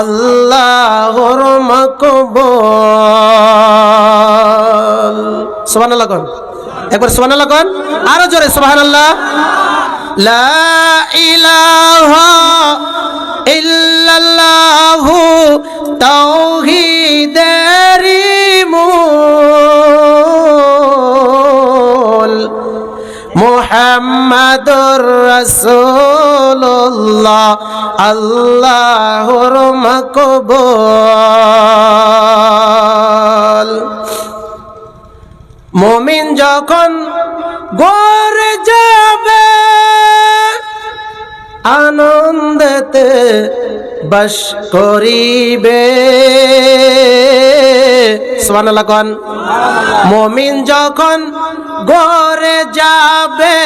আল্লাহর মকবুল। সুবহানাল্লাহ কোন। একবার সুবহানাল্লাহ কোন। আরও জোরে সুবহানাল্লাহ। লা ইলাহা ইল্লাল্লাহু মুহাম্মাদুর রাসূলুল্লাহ আল্লাহর মকবুল। মুমিন যখন গড়ে যাবে আনন্দেতে বস করিবে। কোন। মুমিন যখন গড়ে যাবে,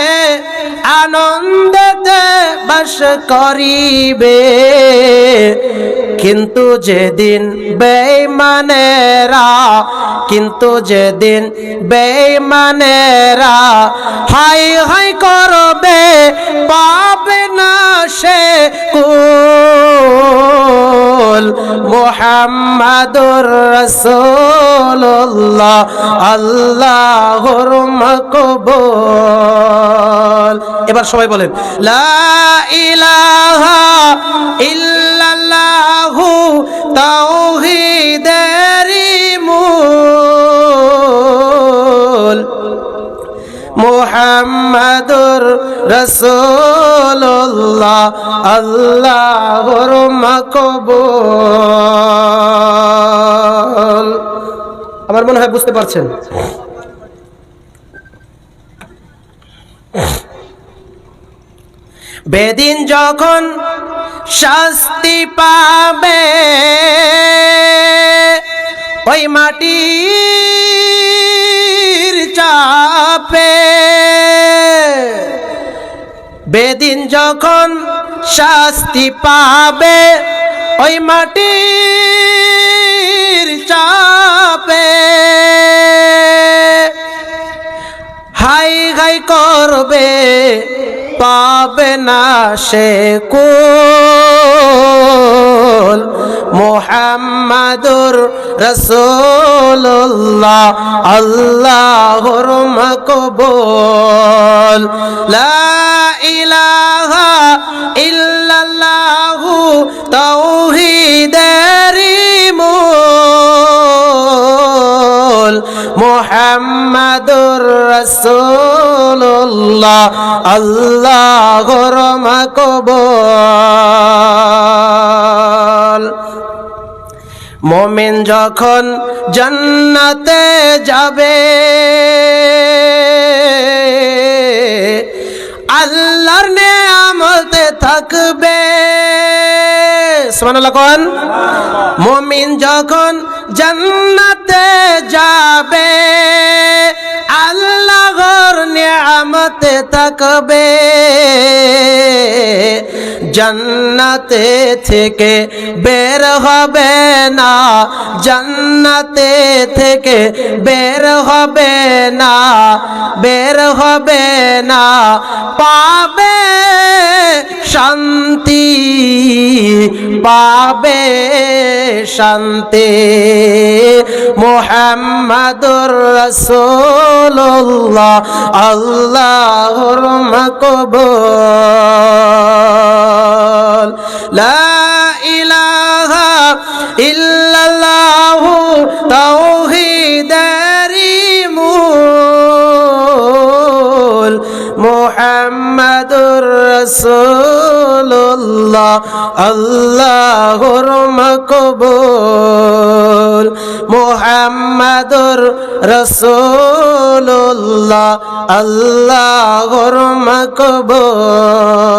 আনন্দেতে বস করিবে। কিন্তু যেদিন বেঈমানেরা, কিন্তু যেদিন বেঈমানেরা হাই হাই করবে, পাবে না সে কুল। মুহাম্মাদুর রাসূলুল্লাহ, আল্লাহর মকবুল। এবার সবাই বলেন, লা ইলাহা ইল্লাল্লাহু তাওহীদেরি মূল। মুহাম্মাদুর রাসূলুল্লাহ, আল্লাহর মকবুল। আমার মনে হয় বুঝতে পারছেন। বেদিন যখন শাস্তি পাবে, ওই মাটির চাপে। বেদিন যখন শাস্তি পাবে, ওই মাটির চাপে হাই হাই করবে পাবে না সে কুল। মোহাম্মদুর রসুল্লাহ আল্লাহর মকবুল। লা রসুল্লাহ আল্লাহর মকবুল। মোমেন যখন জান্নাতে যাবে আল্লাহর নেয়ামতে থাকবে। সুবহানাল্লাহ কোন? মুমিন যখন জান্নাতে যাবে, আল্লাহর নিয়ামতে থাকবে। জান্নাতে থেকে বের হবে না, জান্নাতে থেকে বের হবে না, বের হবে না। পাবে শান্তি। পাবে শান্তি। মোহাম্মদুর রসুল্লাহ আল্লাহর কব লা মুহাম্মাদুর রসুল্লাহ আল্লাহর মকবুল। মোহাম্মদুর রসুল্লাহ আল্লাহর মকবুল।